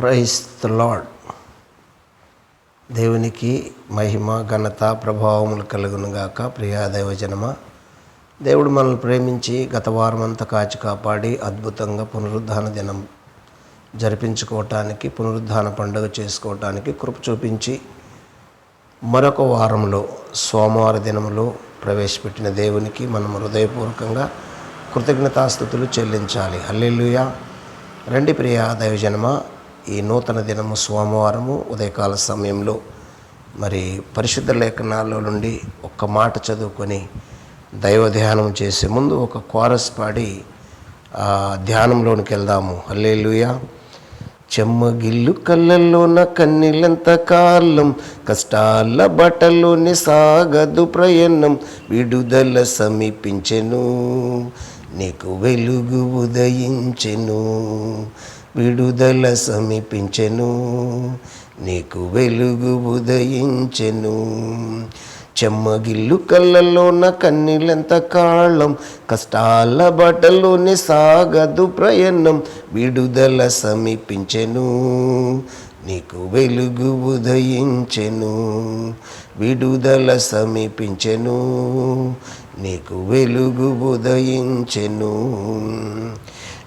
Price the lord దేవునికి మహిమ ఘనత ప్రభావములు కలుగునుగాక ప్రియా దైవజనమ దేవుడు మనల్ని ప్రేమించి గత వారం అంతా కాచి కాపాడి అద్భుతంగా పునరుద్ధాన దినం జరిపించుకోవటానికి పునరుద్ధాన పండుగ చేసుకోవటానికి కృప చూపించి మరొక వారంలో సోమవార దినములో ప్రవేశపెట్టిన దేవునికి మనం హృదయపూర్వకంగా కృతజ్ఞతాస్థుతులు చెల్లించాలి. హల్లెలుయా. రండి ప్రియ దైవజనమ ఈ నూతన దినము సోమవారము ఉదయకాల సమయంలో మరి పరిశుద్ధ లేఖనాల్లో నుండి ఒక్క మాట చదువుకొని దైవ ధ్యానం చేసే ముందు ఒక కోరస్ పాడి ఆ ధ్యానంలోనికి వెళ్దాము. హల్లేలుయా. చెమ్మగిల్లు కళ్ళల్లోన కన్నీళ్ళంత కాలం కష్టాల బట్టల్లోనే సాగదు ప్రయాణం విడుదల సమీపించెను నీకు వెలుగు ఉదయించెను. విడుదల సమీపించెను నీకు వెలుగు ఉదయించెను. చెమ్మగిల్లు కళ్ళల్లోన కన్నీళ్ళంత కాళ్ళం కష్టాల బట్టలోని సాగదు ప్రయాణం విడుదల సమీపించెను నీకు వెలుగు ఉదయించెను. విడుదల సమీపించెను నీకు వెలుగు ఉదయించెను.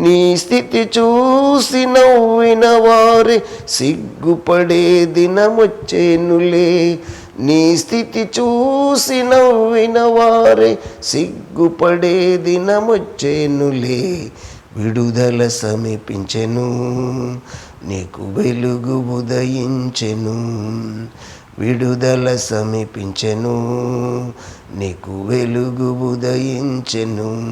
నీ స్థితి చూసి నవ్విన వారే సిగ్గుపడే దినమొచ్చేనులే. నీ స్థితి చూసి నవ్విన వారే సిగ్గుపడే దినమొచ్చేనులే. విడుదల సమీపించెను నీకు వెలుగు ఉదయించెను. విడుదల సమీపించెను నీకు వెలుగు ఉదయించెను.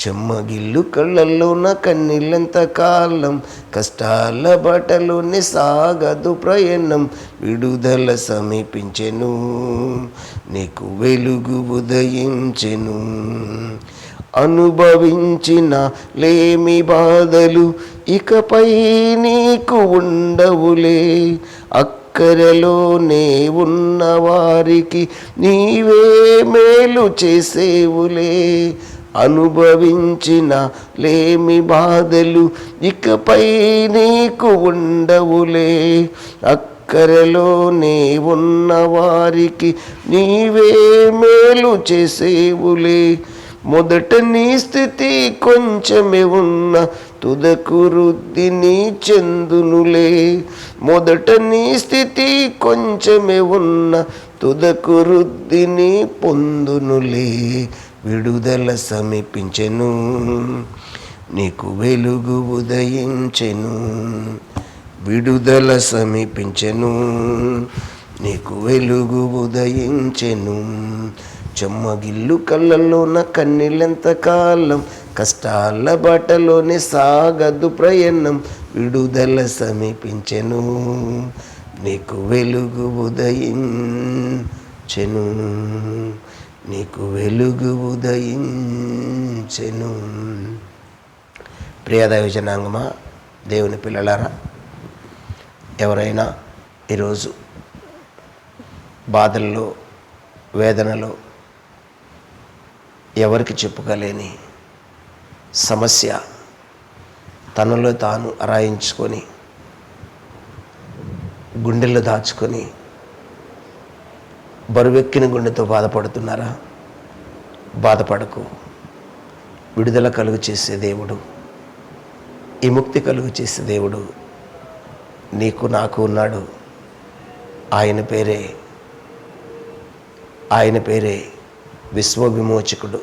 చెమ్మగిల్లు కళ్ళల్లో నా కన్నీళ్ళంత కాలం కష్టాల బట్టలోనే సాగదు ప్రయాణం విడుదల సమీపించెను నీకు వెలుగు ఉదయించెను. అనుభవించిన లేమి బాధలు ఇకపై నీకు ఉండవులే అక్కరలోనే ఉన్న వారికి నీవే మేలు చేసేవులే. అనుభవించిన లేమి బాధలు ఇకపై నీకు ఉండవులే. అక్కరలోనే ఉన్న వారికి నీవే మేలు చేసేవులే. మొదట నీ స్థితి కొంచెమే ఉన్న తుదకు వృద్ధిని చెందునులే. మొదట నీ స్థితి కొంచెమే ఉన్న తుదకు వృద్ధిని పొందునులే. విడుదల సమీపించెను నీకు వెలుగు ఉదయించెను. విడుదల సమీపించెను నీకు వెలుగు ఉదయించెను. చెమ్మగిల్లు కళ్ళల్లోన కన్నీళ్ళెంత కాలం కష్టాల బాటలోనే సాగదు ప్రయాణం విడుదల సమీపించెను నీకు వెలుగు ఉదయించెను. నీకు వెలుగు ఉదయించెను. ప్రియదైవ జనాంగమ దేవుని పిల్లలారా ఎవరైనా ఈరోజు బాధల్లో వేదనలో ఎవరికి చెప్పుకోలేని సమస్య తనలో తాను అరాయించుకొని గుండెల్లో దాచుకొని బరువెక్కిన గుండెతో బాధపడుతున్నారా? బాధపడకు. విడుదల కలుగు చేసే దేవుడు. విముక్తి కలుగు చేసే దేవుడు. నీకు నాకు ఉన్నాడు. ఆయన పేరే ఆయన పేరే విశ్వ విమోచకుడు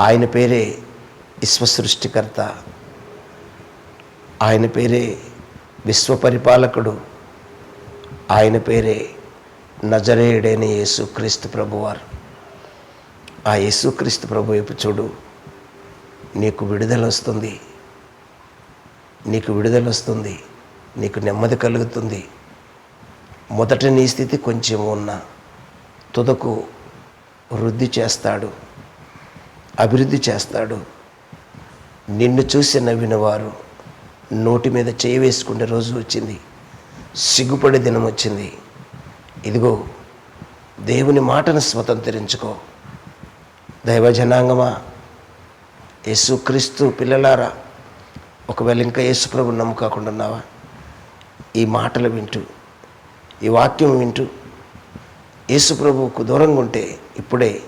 ఆయన పేరే విశ్వ సృష్టికర్త ఆయన పేరే విశ్వ పరిపాలకుడు ఆయన పేరే నజరేయుడైన యేసుక్రీస్తు ప్రభువారు. ఆ యేసుక్రీస్తు ప్రభు వైపు చూడు. నీకు విడుదల వస్తుంది. నీకు విడుదల వస్తుంది. నీకు నెమ్మది కలుగుతుంది. మొదట నీ స్థితి కొంచెం ఉన్న తుదకు వృద్ధి చేస్తాడు. అభివృద్ధి చేస్తాడు. నిన్ను చూసి నవ్విన వారు నోటి మీద చేయి వేసుకునే రోజు వచ్చింది. సిగ్గుపడే దినం వచ్చింది. ఇదిగో దేవుని మాటను స్వతంత్రించుకో. దైవ జనాంగమా యేసుక్రీస్తు పిల్లలారా ఒకవేళ ఇంకా యేసుప్రభు నమ్ముకోకుండా ఉన్నావా? ఈ మాటలు వింటూ ఈ వాక్యం వింటూ యేసుప్రభువుకు దూరంగా ఉంటే ఇప్పుడే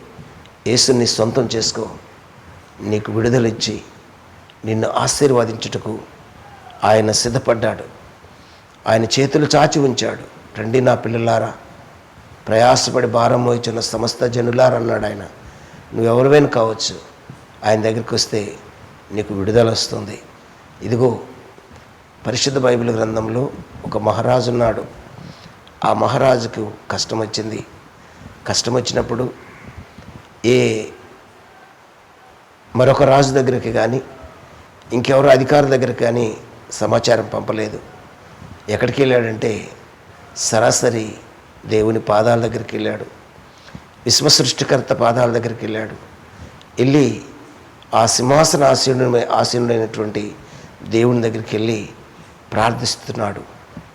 యేసుని సొంతం చేసుకో. నీకు విడుదలిచ్చి నిన్ను ఆశీర్వదించుటకు ఆయన సిద్ధపడ్డాడు. ఆయన చేతులు చాచి ఉంచాడు. రండి నా పిల్లలారా ప్రయాసపడి భారం మోయిచున్న సమస్త జనులారా అన్నాడు ఆయన నువ్వెవరివైనా కావచ్చు? ఆయన దగ్గరికి వస్తే నీకు విడుదల వస్తుంది ఇదిగో పరిశుద్ధ బైబిల్ గ్రంథంలో ఒక మహారాజు ఉన్నాడు. ఆ మహారాజుకు కష్టం వచ్చింది కష్టం వచ్చినప్పుడు ఏ మరొక రాజు దగ్గరికి కానీ ఇంకెవరో అధికారి దగ్గరికి కానీ సమాచారం పంపలేదు. ఎక్కడికి వెళ్ళాడంటే సరాసరి దేవుని పాదాల దగ్గరికి వెళ్ళాడు. విశ్వ సృష్టికర్త పాదాల దగ్గరికి వెళ్ళాడు. వెళ్ళి ఆ సింహాసన ఆసీనుడు ఆసీనుడైనటువంటి దేవుని దగ్గరికి వెళ్ళి ప్రార్థిస్తున్నాడు.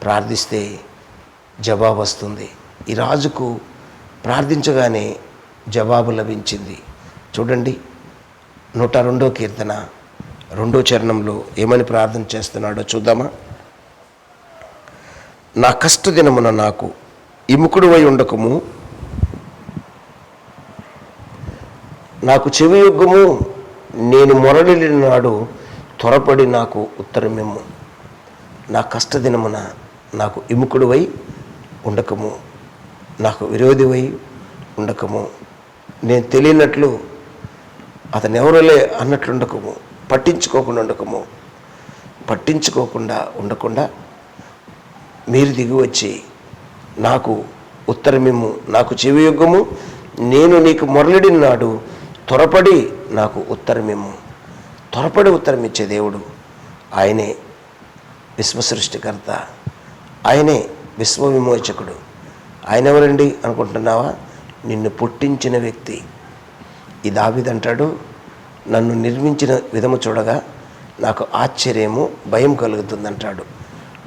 ప్రార్థిస్తే జవాబు వస్తుంది. ఈ రాజుకు ప్రార్థించగానే జవాబు లభించింది. చూడండి నూట రెండో కీర్తన రెండో చరణంలో ఏమని ప్రార్థన చేస్తున్నాడో చూద్దామా? నా కష్టదినమున నాకు ఇముకుడువై ఉండకము. నాకు చెవి యుగ్గము నేను మొరలిన నాడు త్వరపడి నాకు ఉత్తరమిమ్ము. నా కష్టదినమున నాకు ఇముకుడువై ఉండకము. నాకు విరోధివై ఉండకము. నేను తెలియనట్లు అతను ఎవరోలే అన్నట్లు ఉండకము. పట్టించుకోకుండా ఉండకము. పట్టించుకోకుండా ఉండకుండా మీరు దిగి వచ్చి నాకు ఉత్తరమిమ్ము నాకు చెవియొగ్గము నేను నీకు మొరలిడిన నాడు త్వరపడి నాకు ఉత్తరమిమ్ము. త్వరపడి ఉత్తరం ఇచ్చే దేవుడు ఆయనే విశ్వసృష్టికర్త ఆయనే విశ్వ విమోచకుడు ఆయన ఎవరండి అనుకుంటున్నావా? నిన్ను పుట్టించిన వ్యక్తి. ఈ దావిదంటాడు నన్ను నిర్మించిన విధము చూడగా నాకు ఆశ్చర్యము భయం కలుగుతుందంటాడు.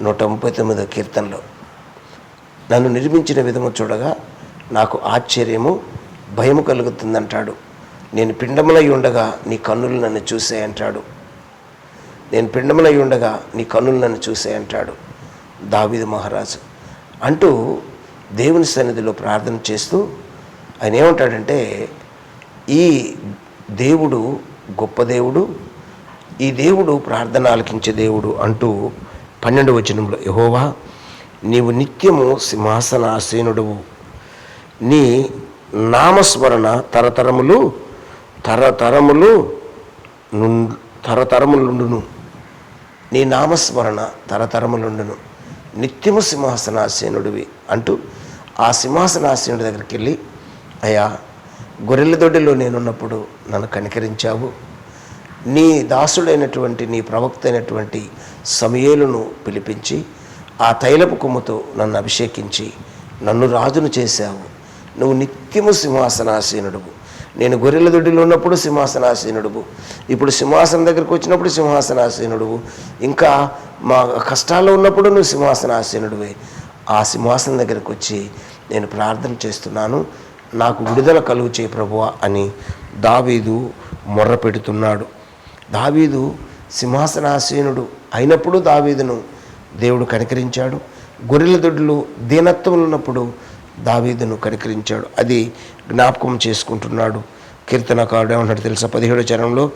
నూట ముప్పై తొమ్మిదో కీర్తనలో. నన్ను నిర్మించిన విధము చూడగా నాకు ఆశ్చర్యము భయము కలుగుతుందంటాడు. నేను పిండములై ఉండగా నీ కన్నులు నన్ను చూసాయంటాడు నేను పిండములై ఉండగా నీ కన్నులు నన్ను చూసే అంటాడు మహారాజు. అంటూ దేవుని సన్నిధిలో ప్రార్థన చేస్తూ ఆయన ఏమంటాడంటే ఈ దేవుడు గొప్ప దేవుడు ఈ దేవుడు ప్రార్థన ఆలకించే దేవుడు అంటూ పన్నెండు వచనంలో యహోవా నీవు నిత్యము సింహాసనాసీనుడువు. నీ నామస్మరణ తరతరములు తరతరములు తరతరములుండును. నీ నామస్మరణ తరతరములుండును. నిత్యము సింహాసనాసీనుడివి అంటూ ఆ సింహాసనాసీనుడి దగ్గరికి వెళ్ళి అయ్యా గొర్రెలదొడ్డిలో నేనున్నప్పుడు నన్ను కనికరించావు. నీ దాసుడైనటువంటి నీ ప్రవక్త అయినటువంటి సమయేలును పిలిపించి ఆ తైలపు కొమ్ముతో నన్ను అభిషేకించి నన్ను రాజును చేశావు. నువ్వు నిత్యము సింహాసనాసీనుడువు. నేను గొర్రెల దొడ్డిలో ఉన్నప్పుడు సింహాసనాసీనుడువు. ఇప్పుడు సింహాసనం దగ్గరికి వచ్చినప్పుడు సింహాసనాసీనుడువు. ఇంకా మా కష్టాల్లో ఉన్నప్పుడు నువ్వు సింహాసనాసీనుడివే. ఆ సింహాసనం దగ్గరికి వచ్చి నేను ప్రార్థన చేస్తున్నాను. నాకు విడుదల కలుగు చేయి ప్రభువా అని దావీదు మొర్ర పెడుతున్నాడు దావీదు సింహాసనాసీనుడు అయినప్పుడు దావీదును దేవుడు కనికరించాడు. గొర్రెల దొడ్లు దీనత్వం ఉన్నప్పుడు దావీదును కనికరించాడు. అది జ్ఞాపకం చేసుకుంటున్నాడు. కీర్తనకారుడు ఏమంటాడు తెలుసా? పదిహేడు చరణంలో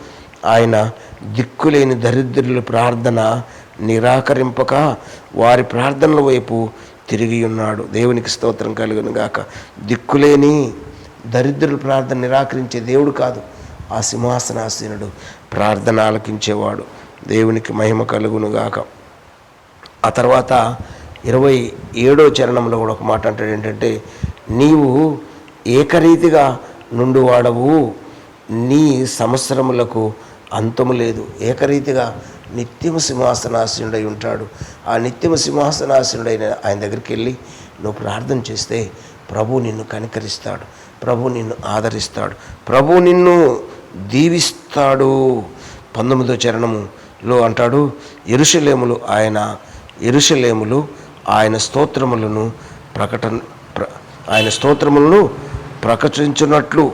ఆయన దిక్కులేని దరిద్రుల ప్రార్థన నిరాకరింపక వారి ప్రార్థనల వైపు తిరిగి ఉన్నాడు. దేవునికి స్తోత్రం కలుగును గాక. దిక్కులేని దరిద్రుల ప్రార్థన నిరాకరించే దేవుడు కాదు. ఆ సింహాసనాసీనుడు ప్రార్థన ఆలకించేవాడు. దేవునికి మహిమ కలుగును గాక. ఆ తర్వాత ఇరవై ఏడో చరణంలో కూడా ఒక మాట అంటాడు ఏంటంటే నీవు ఏకరీతిగా నుండువాడవు నీ సంవత్సరములకు అంతము లేదు. ఏకరీతిగా నిత్యము సింహాసనాసీనుడై ఉంటాడు. ఆ నిత్యము సింహాసనాసీనుడైన ఆయన దగ్గరికి వెళ్ళి నువ్వు ప్రార్థన చేస్తే ప్రభు నిన్ను కనికరిస్తాడు ప్రభు నిన్ను ఆదరిస్తాడు ప్రభు నిన్ను దీవిస్తాడు. పంతొమ్మిదో చరణములో అంటాడు ఎరుషలేములు ఆయన ఎరుషలేములు ఆయన స్తోత్రములను ప్రకటన ఆయన స్తోత్రములను ప్రకటించున్నట్లు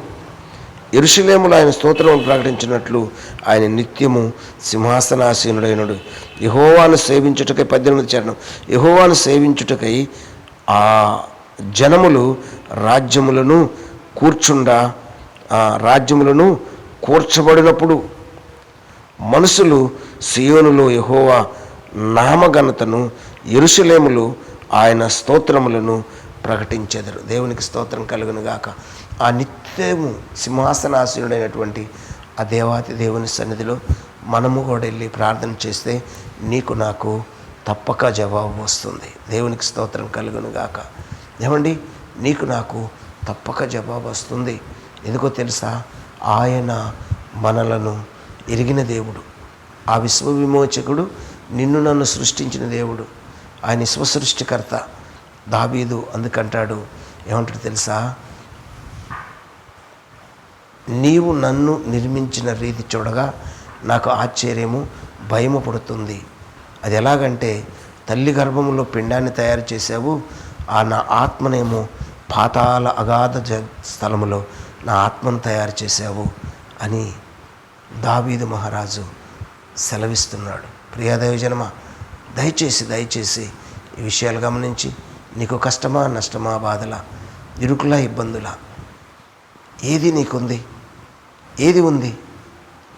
ఎరుషలేములు ఆయన స్తోత్రములు ప్రకటించినట్లు ఆయన నిత్యము సింహాసనాసీనుడైనడు. యహోవాను సేవించుటకై పద్దెనిమిది చరణం. యహోవాను సేవించుటకై ఆ జనములు రాజ్యములను కూర్చుండా ఆ రాజ్యములను కూర్చబడినప్పుడు మనుషులు సియోనులో యహోవా నామఘనతను ఎరుసలేములు ఆయన స్తోత్రములను ప్రకటించెదరు. దేవునికి స్తోత్రం కలుగును గాక ఆ నిత్యము సింహాసనాసీనుడైనటువంటి ఆ దేవాతి దేవుని సన్నిధిలో మనము కూడా వెళ్ళి ప్రార్థన చేస్తే నీకు నాకు తప్పక జవాబు వస్తుంది. దేవునికి స్తోత్రం కలుగును గాక ఏమండి? నీకు నాకు తప్పక జవాబు వస్తుంది. ఎందుకో తెలుసా? ఆయన మనలను ఎరిగిన దేవుడు. ఆ విశ్వ విమోచకుడు నిన్ను నన్ను సృష్టించిన దేవుడు. ఆయన స్వసృష్టికర్త దాబీదు అందుకంటాడు. ఏమంటాడు తెలుసా? నీవు నన్ను నిర్మించిన రీతి చూడగా నాకు ఆశ్చర్యము భయము పడుతుంది. అది ఎలాగంటే తల్లి గర్భంలో పిండాన్ని తయారు చేసావు ఆ నా ఆత్మనేమో పాతాల అగాధ జ స్థలములో నా ఆత్మను తయారు చేశావు అని దావీదు మహారాజు సెలవిస్తున్నాడు. ప్రియాదేవి జనమ దయచేసి దయచేసి ఈ విషయాలు గమనించి నీకు కష్టమా నష్టమా బాధల ఇరుకులా ఇబ్బందులా ఏది నీకుంది ఏది ఉంది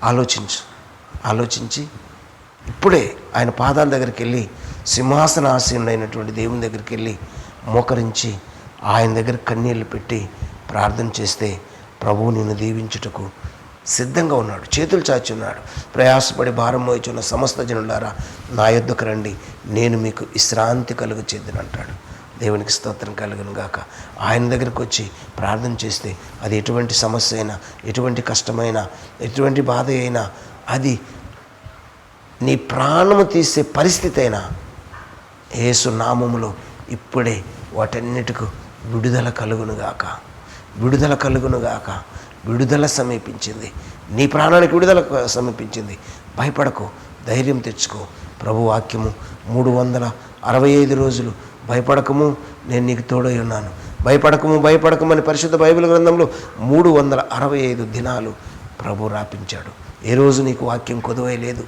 ఆలోచించు. ఆలోచించి ఇప్పుడే ఆయన పాదాల దగ్గరికి వెళ్ళి సింహాసన ఆసీనుడైనటువంటి దేవుని దగ్గరికి వెళ్ళి మోకరించి ఆయన దగ్గర కన్నీళ్ళు పెట్టి ప్రార్థన చేస్తే ప్రభువు నిన్ను దీవించుటకు సిద్ధంగా ఉన్నాడు. చేతులు చాచి ఉన్నాడు. ప్రయాసపడి భారం మోయిచున్న సమస్త జనులారా నా యొద్దకు రండి. నేను మీకు విశ్రాంతి కలుగు చేద్దునంటాడు దేవునికి స్తోత్రం కలుగును గాక. ఆయన దగ్గరికి వచ్చి ప్రార్థన చేస్తే అది ఎటువంటి సమస్య అయినా ఎటువంటి కష్టమైనా ఎటువంటి బాధ అయినా అది నీ ప్రాణము తీసే పరిస్థితి అయినా ఏసు నామములో ఇప్పుడే వాటన్నిటికు విడుదల కలుగునుగాక విడుదల కలుగునుగాక. విడుదల సమీపించింది. నీ ప్రాణానికి విడుదల సమీపించింది. భయపడకు. ధైర్యం తెచ్చుకో. ప్రభు వాక్యము మూడు వందల అరవై ఐదు రోజులు. భయపడకము నేను నీకు తోడై ఉన్నాను. భయపడకము భయపడకమని పరిశుద్ధ బైబిల్ గ్రంథంలో మూడు వందల అరవై ఐదు దినాలు ప్రభు రాపించాడు. ఏ రోజు నీకు వాక్యం కొదువై లేదు?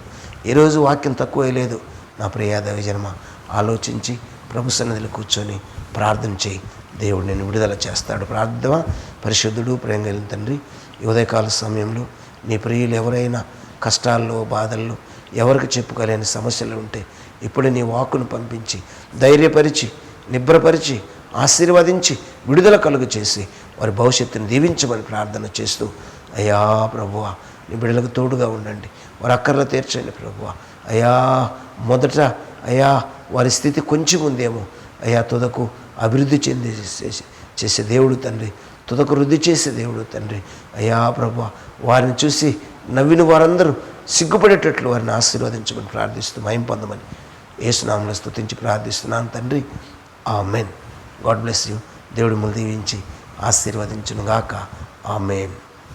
ఏ రోజు వాక్యం తక్కువై లేదు? నా ప్రియాదవి జన్మ ఆలోచించి ప్రభు సన్నిధిలో కూర్చొని ప్రార్థన చేయి. దేవుడు నేను విడుదల చేస్తాడు. ప్రార్థన పరిశుద్ధుడు ప్రేమ కలిగిన తండ్రి ఉదయకాల సమయంలో నీ ప్రియులు ఎవరైనా కష్టాల్లో బాధల్లో ఎవరికి చెప్పుకోలేని సమస్యలు ఉంటే ఇప్పుడు నీ వాక్కును పంపించి ధైర్యపరిచి నిబ్రపరిచి ఆశీర్వదించి విడుదల కలుగు చేసి వారి భవిష్యత్తుని దీవించమని ప్రార్థన చేస్తూ అయ్యా ప్రభువ నీ బిడ్డలకు తోడుగా ఉండండి. వారి అక్కర్లు తీర్చండి ప్రభువ. అయ్యా మొదట అయ్యా వారి స్థితి కొంచెం ఉందేమో. అయ్యా తుదకు అభివృద్ధి చెంది చేసే చేసే దేవుడు తండ్రి. తుదకు వృద్ధి చేసే దేవుడు తండ్రి. అయ్యా ప్రభు వారిని చూసి నవ్విన వారందరూ సిగ్గుపడేటట్లు వారిని ఆశీర్వదించమని ప్రార్థిస్తూ మయం పొందమని ఏసునామంలో స్థుతించి ప్రార్థిస్తున్నాను తండ్రి. ఆ మెయిన్ గాడ్ బ్లెస్ యూ. దేవుడు ములు దీవించి ఆశీర్వదించునుగాక. ఆ మెయిన్